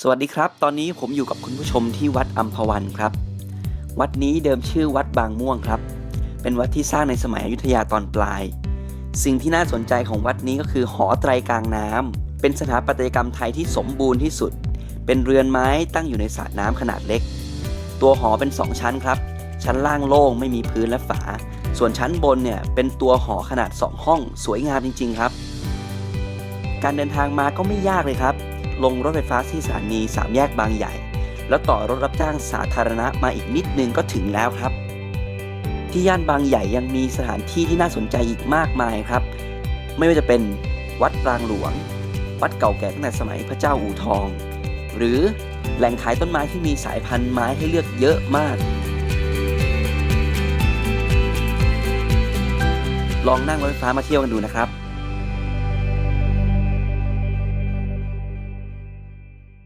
สวัสดีครับ ตอนนี้ผมอยู่กับคุณผู้ชมที่วัดอัมพวันครับ วัดนี้เดิมชื่อวัดบางม่วงครับ เป็นวัดที่สร้างในสมัยอยุธยาตอนปลาย สิ่งที่น่าสนใจของวัดนี้ก็คือหอไตรกลางน้ำเป็นสถาปัตยกรรมไทยที่สมบูรณ์ที่สุด เป็นเรือนไม้ตั้งอยู่ในสระน้ำขนาดเล็ก ตัวหอเป็น 2 ชั้นครับ ชั้นล่างโล่งไม่มีพื้นและฝา ส่วนชั้นบนเนี่ยเป็นตัวหอขนาด 2 ห้อง สวยงามจริง ๆ ครับ การเดินทางมาก็ไม่ยากเลยครับ ลงรถไฟฟ้าที่สถานีสามแยกบางใหญ่ แล้วต่อรถรับจ้างสาธารณะมาอีกนิดนึงก็ถึงแล้วครับ ที่ย่านบางใหญ่ยังมีสถานที่ที่น่าสนใจอีกมากมายครับ ไม่ว่าจะเป็นวัดปรางหลวง วัดเก่าแก่ตั้งแต่สมัยพระเจ้าอู่ทอง หรือแหล่งขายต้นไม้ที่มีสายพันธุ์ไม้ให้เลือกเยอะมาก ลองนั่งรถไฟฟ้ามาเที่ยวกันดูนะครับ